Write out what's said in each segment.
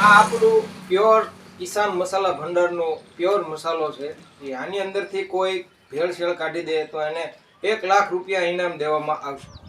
આ આપણું પ્યોર કિસાન મસાલા ભંડારનો પ્યોર મસાલો છે. એ આની અંદરથી કોઈ ભેળસેળ કાઢી દે તો એને એક લાખ રૂપિયા ઇનામ દેવામાં આવશે.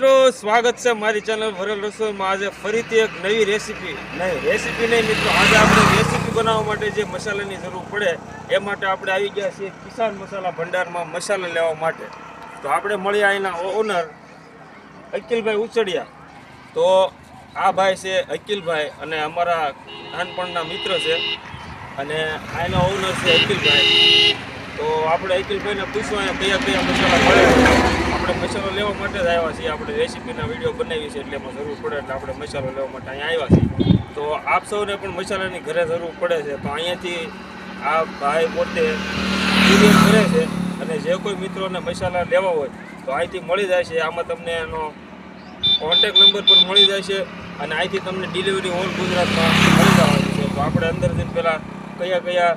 મિત્રો સ્વાગત છે મારી ચેનલ ભરેલ રસોઈમાં. આજે ફરીથી એક નવી રેસીપી. નહીં રેસીપી નહીં મિત્રો આજે આપણે રેસીપી બનાવવા માટે જે મસાલાની જરૂર પડે એ માટે આપણે આવી ગયા છીએ કિસાન મસાલા ભંડારમાં મસાલા લેવા માટે. તો આપણે મળ્યા એના ઓનર અકિલભાઈ ઉચડિયા તો આ ભાઈ છે અકિલભાઈ અને અમારા નાનપણના મિત્ર છે. અને આના ઓનર છે અકિલભાઈ. તો આપણે અકિલભાઈને પૂછવા કયા કયા મસાલા મળે આપણે મસાલો લેવા માટે જ આવ્યા છીએ. આપણે રેસીપીના વીડિયો બનાવી છે એટલે એમાં જરૂર પડે એટલે આપણે મસાલો લેવા માટે અહીંયા આવ્યા છીએ. તો આપ સૌને પણ મસાલાની ઘરે જરૂર પડે છે. તો અહીંયાથી આ ભાઈ પોતે કરે છે અને જે કોઈ મિત્રોને મસાલા લેવા હોય તો અહીંથી મળી જાય છે. આમાં તમને એનો કોન્ટેક નંબર પણ મળી જાય છે અને અહીંથી તમને ડિલિવરી ઓલ ગુજરાતમાં મળી જવાની છે. તો આપણે અંદર જઈને પહેલાં કયા કયા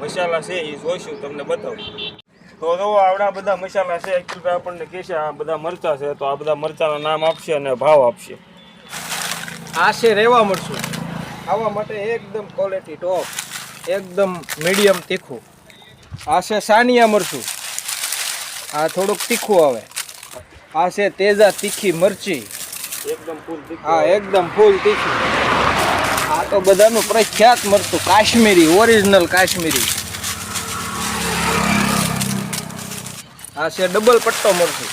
મસાલા છે એ જોઈશું, તમને બતાવું. તો જો આવડા બધા મસાલા છે એકચુઅલી આપણને કહેશે આ બધા મરચાં છે તો આ બધા મરચાંના નામ આપશે અને ભાવ આપશે. આ છે રેવા મળશું ખાવા માટે એકદમ ક્વોલિટી ટોપ એકદમ મીડિયમ તીખું. આ છે સાનિયા મરચું. આ થોડુંક તીખું આવે. આ છે તેજા તીખી મરચી. એકદમ ફૂલ હા એકદમ ફૂલ તીખી. આ તો બધાનું પ્રખ્યાત મરચું કાશ્મીરી ઓરિજિનલ કાશ્મીરી. આ છે ડબલ પટ્ટો મરચું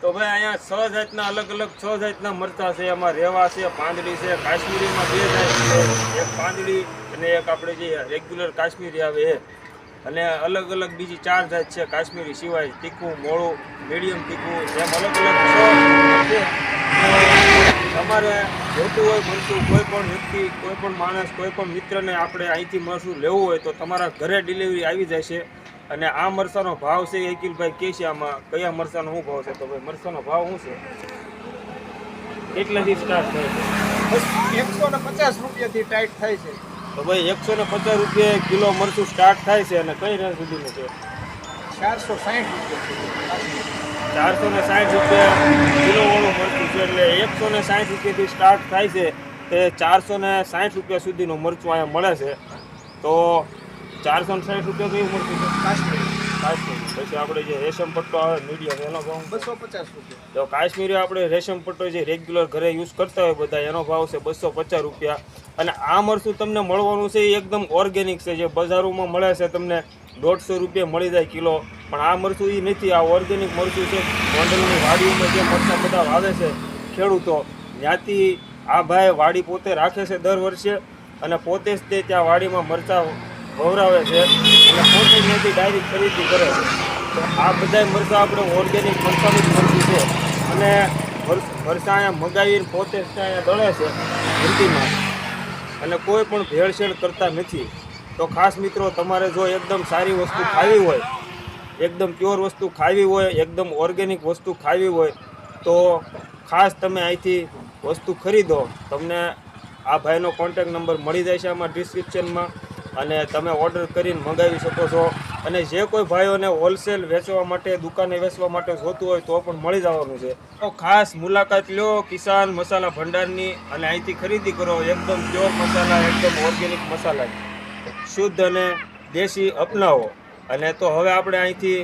તો ભાઈ, અહીંયા છ જાતના અલગ અલગ છ જાતના મરચાં છે. એમાં રેવા છે, પાંદડી છે, કાશ્મીરીમાં બે જાત છે. એક પાંદડી અને એક આપણે જે રેગ્યુલર કાશ્મીરી આવે એ. અને અલગ અલગ બીજી ચાર જાત છે કાશ્મીરી સિવાય. તીખું, મોળું મીડિયમ તીખું એમ અલગ અલગ છ. તમારે જોતું હોય મળતું કોઈ પણ વ્યક્તિ કોઈ પણ માણસ કોઈ પણ મિત્રને આપણે અહીંથી મરસું લેવું હોય તો તમારા ઘરે ડિલિવરી આવી છે અને આ મરસાનો ભાવ છે એકિલભાઈ કે છે આમાં કયા મરચાનો શું ભાવ છે? તો ભાઈ મરચાનો ભાવ શું છે? કેટલાથી સ્ટાર્ટ થાય છે. એકસો ને પચાસ રૂપિયાથી ટાઈટ થાય છે. તો ભાઈ એકસો ને પચાસ રૂપિયા કિલો મરચું સ્ટાર્ટ થાય છે અને કઈ રેન્જ સુધીનું છે? ચારસો સાહીઠ રૂપિયા ચારસો ને સાઠ રૂપિયા કિલો વાળું મરચું છે એટલે એકસો ને સાઠ રૂપિયાથી સ્ટાર્ટ થાય છે તે ચારસો ને સાઠ રૂપિયા સુધીનું મરચું અહીંયા મળે છે. તો ચારસો ને સાઠ રૂપિયા કયું મરચું છે. કાશ્મીરી. પછી આપણે જે રેશમ પટ્ટો આવે મીડિયમ એનો ભાવ બસો પચાસ રૂપિયા. તો કાશ્મીરી આપણે રેશમ પટ્ટો જે રેગ્યુલર ઘરે યુઝ કરતા હોય બધા એનો ભાવ છે બસો પચાસ રૂપિયા. અને આ મરચું તમને મળવાનું છે એ એકદમ ઓર્ગેનિક છે. જે બજારોમાં મળે છે તમને દોઢસો રૂપિયા મળી જાય કિલો. પણ આ મરચું એ નથી. આ ઓર્ગેનિક મરચું છે. ગોંડલની વાડીઓમાં જે મરચાં બધા વાવે છે ખેડૂતો ત્યાંથી આ ભાઈ વાડી પોતે રાખે છે દર વર્ષે. અને પોતે જ તે ત્યાં વાડીમાં મરચાં વવરાવે છે. અને પોતે ત્યાંથી ડાયરેક્ટ ખરીદી કરે છે. તો આ બધાય મરચાં આપણે ઓર્ગેનિક મરચાંનું જ મળતી છે. અને મર- મરચાં અહીંયા મગાવીને પોતે અહીંયા દળે છે હિન્દીમાં અને કોઈ પણ ભેળસેળ કરતા નથી. તો ખાસ મિત્રો, તમારે જો એકદમ સારી વસ્તુ ખાવી હોય, એકદમ પ્યોર વસ્તુ ખાવી હોય, એકદમ ઓર્ગેનિક વસ્તુ ખાવી હોય, તો ખાસ તમે અહીંથી વસ્તુ ખરીદો. તમને આ ભાઈનો કોન્ટેક નંબર મળી જાય છે આમાં ડિસ્ક્રિપ્શનમાં અને તમે ઓર્ડર કરીને મંગાવી શકો છો. અને જે કોઈ ભાઈઓને હોલસેલ વેચવા માટે, દુકાને વેચવા માટે જોતું હોય તો પણ મળી જવાનું છે. તો ખાસ મુલાકાત લો કિસાન મસાલા ભંડારની અને અહીંથી ખરીદી કરો એકદમ પ્યોર મસાલા, એકદમ ઓર્ગેનિક મસાલા. શુદ્ધ અને દેશી અપનાવો. અને તો હવે આપણે અહીંથી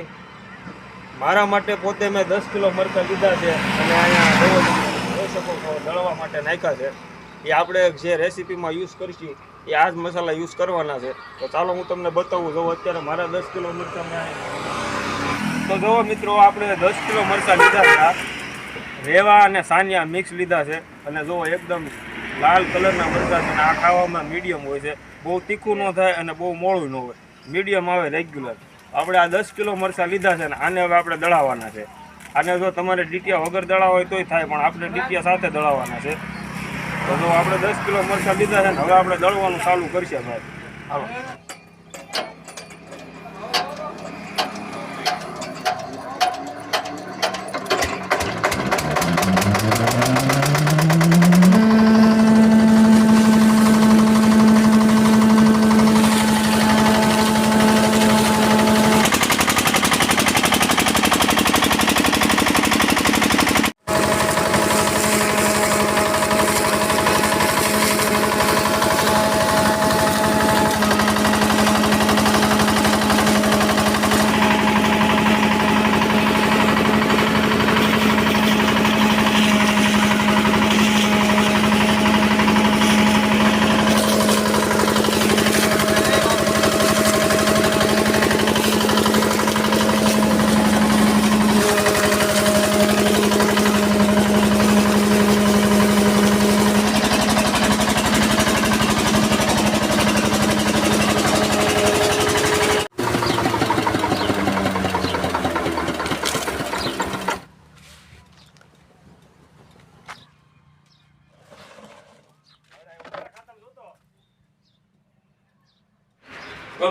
મારા માટે પોતે મેં દસ કિલો મરચાં લીધા છે અને અહીંયા જોઈ શકો છો, દળવા માટે નાખ્યા છે. એ આપણે જે રેસીપીમાં યુઝ કરીશું એ આ જ મસાલા યુઝ કરવાના છે. તો ચાલો હું તમને બતાવું જોઉં અત્યારે મારા દસ કિલો મરચાં મેં તો જુઓ મિત્રો, આપણે દસ કિલો મરચાં લીધા હતા રેવા અને સાનિયા મિક્સ લીધા છે. અને જુઓ એકદમ લાલ કલરના મરચાં છે અને આ ખાવામાં મીડિયમ હોય છે. બહુ તીખું ન થાય અને બહુ મોળું ન હોય. મીડિયમ આવે રેગ્યુલર. આપણે આ દસ કિલો મરચાં લીધા છે ને આને હવે આપણે દળાવવાના છે. આને જો તમારે ડીટિયા વગર દળાવ હોય તોય થાય, પણ આપણે ડીટિયા સાથે દળાવવાના છે. તો આપણે દસ કિલો મરચાં લીધા છે હવે આપણે દળવાનું ચાલુ કરશે ભાઈ. હાલો.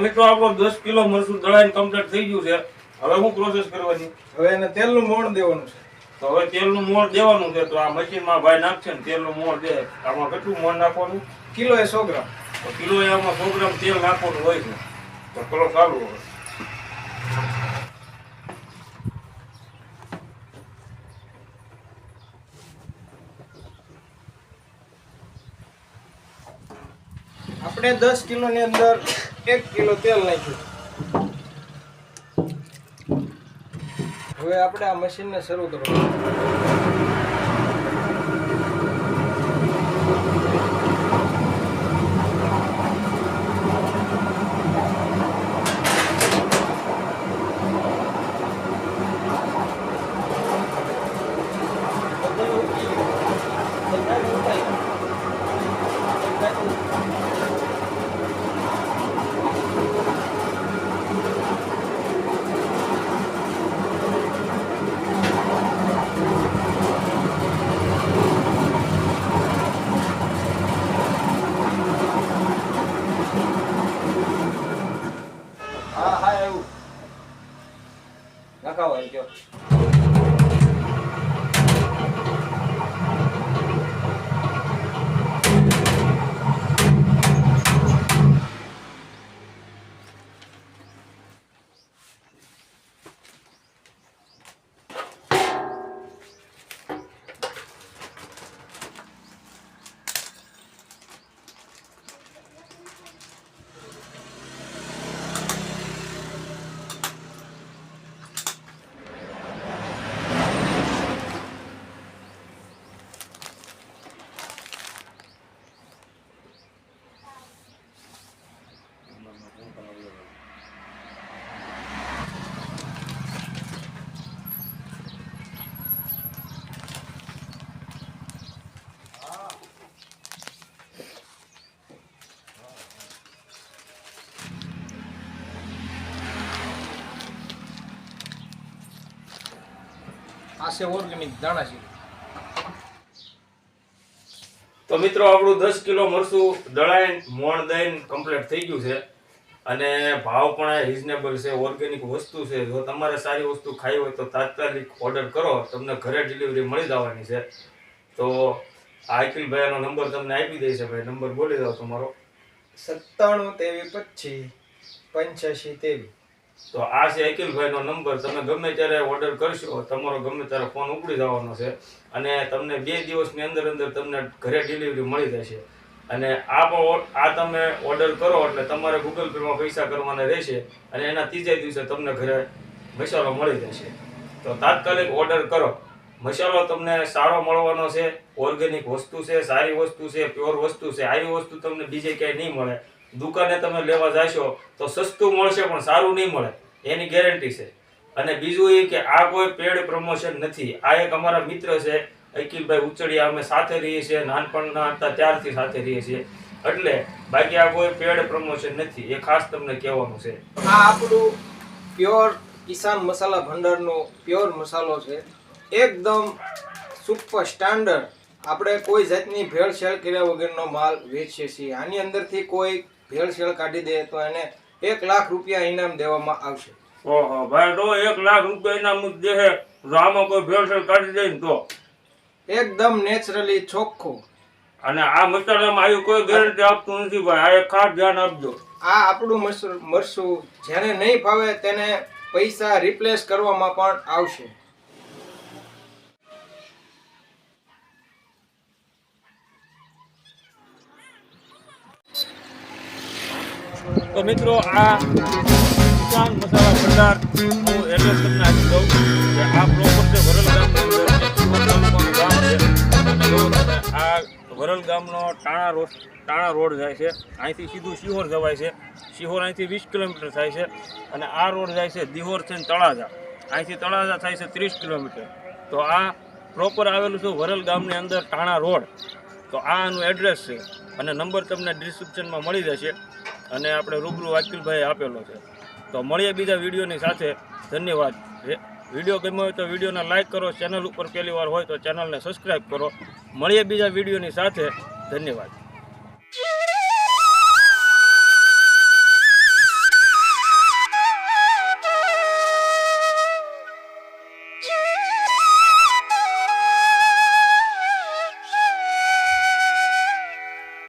મિત્રો આપણો દસ કિલો મરસું દળાઈને કમ્પ્લીટ થઈ ગયું છે. હવે હું પ્રોસેસ કરવાની? હવે એને તેલનું મોણ દેવાનું છે. તો હવે તેલનું મોણ દેવાનું છે તો આ મશીનમાં ભાઈ નાખશે ને તેલનું મોણ દે. આમાં કેટલું મોણ નાખવાનું? કિલો એ સો ગ્રામ. તો કિલો એ આમાં સો ગ્રામ તેલ નાખવાનું હોય છે. તો ચલો ચાલુ હવે. આપણે દસ કિલોની અંદર એક કિલો તેલ નાખ્યું. હવે આપણે આ મશીનને શરૂ કરવાનું. હા હા એવું નખાવો કયો. આ છે ઓર્ગેનિક દાણા છે. તો મિત્રો આપણું દસ કિલો મરસું દળાઈને મોણ દઈને કમ્પ્લીટ થઈ ગયું છે. અને ભાવ પણ રિઝનેબલ છે ઓર્ગેનિક વસ્તુ છે. જો તમારે સારી વસ્તુ ખાઈ હોય તો તાત્કાલિક ઓર્ડર કરો. તમને ઘરે ડિલિવરી મળી જવાની છે. તો આ અખિલભાઈનો નંબર તમને આપી દઈશ ભાઈ. નંબર બોલી દો તમારો. સત્તાણું તેવી પચીસ પંચ્યાસી તેવી તો આ છે અખિલભાઈનો નંબર. તમે ગમે ત્યારે ઓર્ડર કરશો, તમારો ગમે ત્યારે ફોન ઉપડી જવાનો છે. અને તમને બે દિવસની અંદર અંદર તમને ઘરે ડિલિવરી મળી જશે. અને આ આ તમે ઓર્ડર કરો એટલે તમારે ગૂગલ પેમાં પૈસા કરવાના રહેશે અને એના ત્રીજા દિવસે તમને ઘરે મસાલો મળી જશે. તો તાત્કાલિક ઓર્ડર કરો. મસાલો તમને સારો મળવાનો છે ઓર્ગેનિક વસ્તુ છે, સારી વસ્તુ છે પ્યોર વસ્તુ છે. આવી વસ્તુ તમને બીજે ક્યાંય નહીં મળે. દુકાને તમે લેવા જાશો તો સસ્તું મળશે પણ સારું નહીં મળે. એની ગેરંટી છે. અને બીજું એ કે આ કોઈ પેડ પ્રમોશન નથી. આ એક અમારા મિત્ર છે અકિલભાઈ ઉચડિયા. અમે સાથે રહીએ છીએ, નાનપણના હતા, ત્યારથી સાથે રહીએ છીએ. એટલે બાકી આ કોઈ પેડ પ્રમોશન નથી. એ ખાસ તમને કહેવાનું છે. આ આપણું પ્યોર કિસાન મસાલા ભંડારનો પ્યોર મસાલો છે. એકદમ સુપર સ્ટાન્ડર્ડ આપણે કોઈ જાતની ભેળસેળ કર્યા વગરનો માલ વેચીએ છીએ. આની અંદરથી કોઈ ભેળસેળ કાઢી દે તો એને એક લાખ રૂપિયા ઇનામ દેવામાં આવશે. ઓહો ભાઈ તો એક લાખ રૂપિયા ઇનામ મુદ્દે છે આમાં કોઈ ભેળસેળ કાઢી દે ને તો. એકદમ નેચરલી ચોખ્ખું. અને આ મસાલામાં આવી કોઈ ગેરંટી આપતું નથી ભાઈ. આ એક ખાસ ધ્યાન આપજો. આ આપણું મરસું જેને નહીં ફાવે તેને પૈસા રિપ્લેસ કરવામાં પણ આવશે. તો મિત્રો, આ કિસાન મસાલા ભંડાર હું એડ્રેસ તમને આપી દઉં કે આ પ્રોપર છે વરલ ગામ છે જો આ વરલ ગામનો ટાણા રોડ ટાણા રોડ જાય છે. અહીંથી સીધું શિહોર જવાય છે. શિહોર અહીંથી વીસ કિલોમીટર થાય છે અને આ રોડ જાય છે દિહોર છે તળાજા. અહીંથી તળાજા થાય છે ત્રીસ કિલોમીટર. તો આ પ્રોપર આવેલું છે વરલ ગામની અંદર ટાણા રોડ. તો આનું એડ્રેસ છે અને નંબર તમને ડિસ્ક્રિપ્શનમાં મળી જશે. અને આપણે રૂબરૂ અકિલભાઈ આપેલો છે. તો મળીએ બીજા વિડીયોની સાથે. ધન્યવાદ. વીડિયો ગમ્યો હોય તો વિડીયોને લાઇક કરો, ચેનલ ઉપર પહેલી વાર હોય તો ચેનલને સબસ્ક્રાઈબ કરો. મળીએ બીજા વિડીયોની સાથે. ધન્યવાદ.